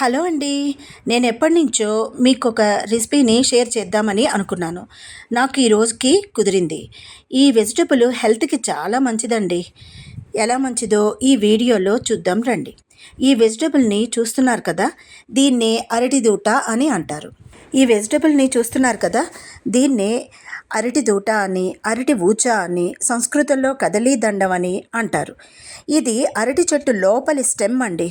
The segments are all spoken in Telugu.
హలో అండి. నేను ఎప్పటి నుంచో మీకు ఒక రెసిపీని షేర్ చేద్దామని అనుకున్నాను. నాకు ఈ రోజుకి కుదిరింది. ఈ వెజిటబుల్ హెల్త్కి చాలా మంచిదండి. ఎలా మంచిదో ఈ వీడియోలో చూద్దాం రండి. ఈ వెజిటబుల్ని చూస్తున్నారు కదా దీన్నే అరటి దూట అని అంటారు. ఈ వెజిటబుల్ని చూస్తున్నారు కదా దీన్నే అరటి దూట అని అరటి ఊచ అని సంస్కృతంలో కదలీ దండం అని అంటారు. ఇది అరటి చెట్టు లోపలి స్టెమ్ అండి.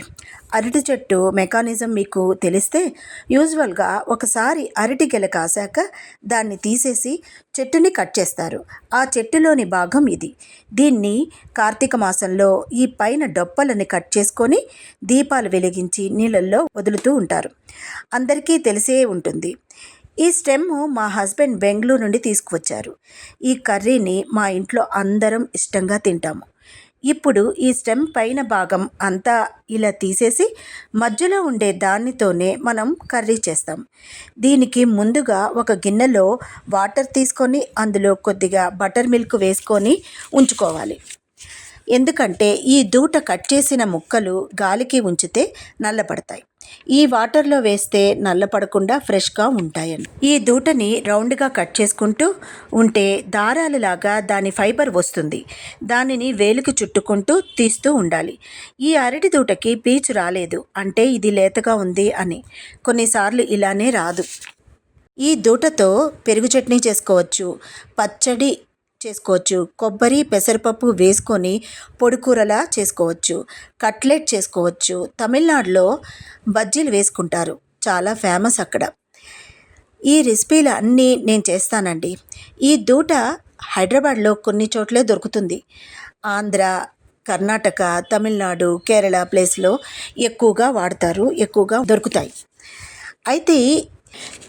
అరటి చెట్టు మెకానిజం మీకు తెలిస్తే యూజువల్గా ఒకసారి అరటి గెల కాశాక దాన్ని తీసేసి చెట్టుని కట్ చేస్తారు. ఆ చెట్టులోని భాగం ఇది. దీన్ని కార్తీక మాసంలో ఈ పైన డొప్పలని కట్ చేసుకొని దీపాలు వెలిగించి నీళ్ళల్లో వదులుతూ ఉంటారు. అందరికీ తెలిసే ఉంటుంది. ఈ స్టెమ్ మా హస్బెండ్ బెంగళూరు నుండి తీసుకువచ్చారు. ఈ కర్రీని మా ఇంట్లో అందరం ఇష్టంగా తింటాము. ఇప్పుడు ఈ స్టెమ్ పైన భాగం అంతా ఇలా తీసేసి మధ్యలో ఉండే దానితోనే మనం కర్రీ చేస్తాం. దీనికి ముందుగా ఒక గిన్నెలో వాటర్ తీసుకొని అందులో కొద్దిగా బటర్ మిల్క్ వేసుకొని ఉంచుకోవాలి. ఎందుకంటే ఈ దూట కట్ చేసిన ముక్కలు గాలికి ఉంచితే నల్లపడతాయి. ఈ వాటర్లో వేస్తే నల్లపడకుండా ఫ్రెష్గా ఉంటాయండి ఈ దూటని రౌండ్గా కట్ చేసుకుంటూ ఉంటే దారాలులాగా దాని ఫైబర్ వస్తుంది. దానిని వేలుకు చుట్టుకుంటూ తీస్తూ ఉండాలి. ఈ అరటి దూటకి పీచు రాలేదు. అంటే ఇది లేతగా ఉంది అని. కొన్నిసార్లు ఇలానే రాదు. ఈ దూటతో పెరుగు చట్నీ చేసుకోవచ్చు. పచ్చడి చేసుకోవచ్చు. కొబ్బరి పెసరపప్పు వేసుకొని పొడికూరలా చేసుకోవచ్చు. కట్లెట్ చేసుకోవచ్చు. తమిళనాడులో బజ్జీలు వేసుకుంటారు. చాలా ఫేమస్ అక్కడ. ఈ రెసిపీలు అన్నీ నేను చేస్తానండి. ఈ దూట హైదరాబాద్లో కొన్ని చోట్లే దొరుకుతుంది. ఆంధ్ర కర్ణాటక తమిళనాడు కేరళ ప్లేస్లో ఎక్కువగా వాడతారు. ఎక్కువగా దొరుకుతాయి. అయితే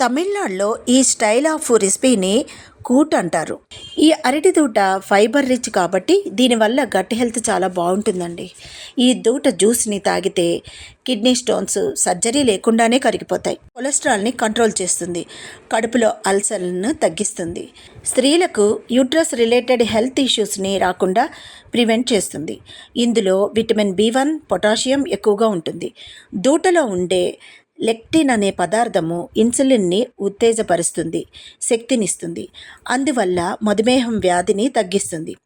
తమిళనాడులో ఈ స్టైల్ ఆఫ్ రెసిపీని కూట్ అంటారు. ఈ అరటి దూట ఫైబర్ రిచ్ కాబట్టి దీనివల్ల గట్ హెల్త్ చాలా బాగుంటుందండి. ఈ దూట జ్యూస్ని తాగితే కిడ్నీ స్టోన్స్ సర్జరీ లేకుండానే కరిగిపోతాయి. కొలెస్ట్రాల్ని కంట్రోల్ చేస్తుంది. కడుపులో అల్సర్లను తగ్గిస్తుంది. స్త్రీలకు యూట్రస్ రిలేటెడ్ హెల్త్ ఇష్యూస్ని రాకుండా ప్రివెంట్ చేస్తుంది. ఇందులో విటమిన్ బి వన్ పొటాషియం ఎక్కువగా ఉంటుంది. దూటలో ఉండే లెక్టిన్ అనే పదార్థము ఇన్సులిన్ని ఉత్తేజపరుస్తుంది శక్తినిస్తుంది. అందువల్ల మధుమేహం వ్యాధిని తగ్గిస్తుంది.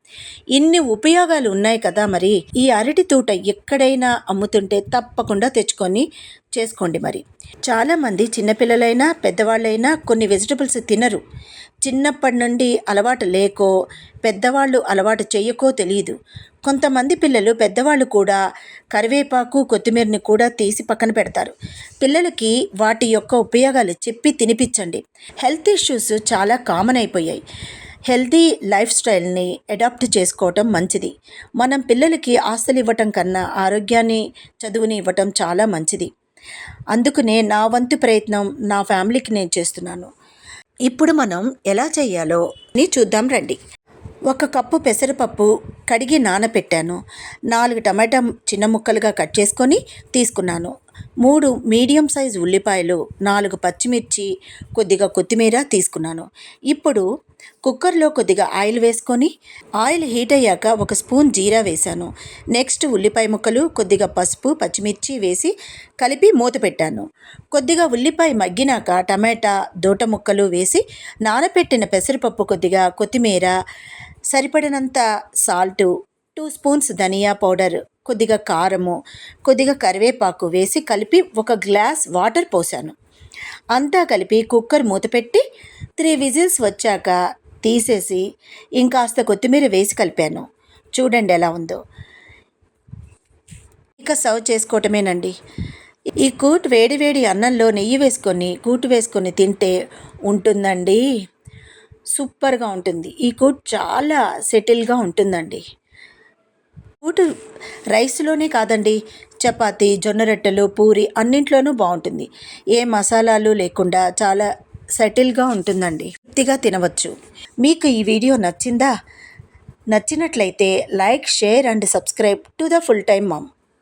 ఇన్ని ఉపయోగాలు ఉన్నాయి కదా మరి? ఈ అరటి తూట ఎక్కడైనా అమ్ముతుంటే తప్పకుండా తెచ్చుకొని చేసుకోండి మరి. చాలామంది చిన్నపిల్లలైనా పెద్దవాళ్ళైనా కొన్ని వెజిటబుల్స్ తినరు. చిన్నప్పటి నుండి అలవాటు లేకో పెద్దవాళ్ళు అలవాటు చేయకో తెలియదు కొంతమంది పిల్లలు పెద్దవాళ్ళు కూడా కరివేపాకు కొత్తిమీరని కూడా తీసి పక్కన పెడతారు. పిల్లలకి వాటి యొక్క ఉపయోగాలు చెప్పి తినిపించండి. హెల్త్ ఇష్యూస్ చాలా కామన్ అయిపోయాయి. హెల్తీ లైఫ్ స్టైల్ని అడాప్ట్ చేసుకోవటం మంచిది. మనం పిల్లలకి ఆస్తులు ఇవ్వటం కన్నా ఆరోగ్యాన్ని చదువుని ఇవ్వటం చాలా మంచిది. అందుకనే నా వంతు ప్రయత్నం నా ఫ్యామిలీకి నేను చేస్తున్నాను. ఇప్పుడు మనం ఎలా చేయాలో ని చూద్దాం రండి. ఒక కప్పు పెసరపప్పు కడిగి నానబెట్టాను నాలుగు టమాటా చిన్న ముక్కలుగా కట్ చేసుకొని తీసుకున్నాను. మూడు మీడియం సైజ్ ఉల్లిపాయలు నాలుగు పచ్చిమిర్చి కొద్దిగా కొత్తిమీర తీసుకున్నాను. ఇప్పుడు కుక్కర్లో కొద్దిగా ఆయిల్ వేసుకొని ఆయిల్ హీట్ అయ్యాక ఒక స్పూన్ జీరా వేశాను. నెక్స్ట్ ఉల్లిపాయ ముక్కలు కొద్దిగా పసుపు పచ్చిమిర్చి వేసి కలిపి మూత పెట్టాను. కొద్దిగా ఉల్లిపాయ మగ్గినాక టమాటా దోట ముక్కలు వేసి నానబెట్టిన పెసరపప్పు కొద్దిగా కొత్తిమీర సరిపడినంత సాల్టు టూ స్పూన్స్ ధనియా పౌడర్ కొద్దిగా కారము కొద్దిగా కరివేపాకు వేసి కలిపి ఒక గ్లాస్ వాటర్ పోసాను అంతా కలిపి కుక్కర్ మూత పెట్టి త్రీ విజిల్స్ వచ్చాక తీసేసి ఇంకాస్త కొత్తిమీర వేసి కలిపాను. చూడండి ఎలా ఉందో. ఇక సర్వ్ చేసుకోవటమేనండి. ఈ కూట్ వేడి వేడి అన్నంలో నెయ్యి వేసుకొని కూటు వేసుకొని తింటే ఉంటుందండి. సూపర్గా ఉంటుంది. ఈ కూట్ చాలా సెటిల్గా ఉంటుందండి. కూటు రైస్లోనే కాదండి. చపాతి జొన్న రొట్టెలు పూరి అన్నింట్లోనూ బాగుంటుంది ఏ మసాలాలు లేకుండా చాలా సెటిల్గా ఉంటుందండి. తృప్తిగా తినవచ్చు. మీకు ఈ వీడియో నచ్చిందా? నచ్చినట్లయితే like share and subscribe to the full time mom.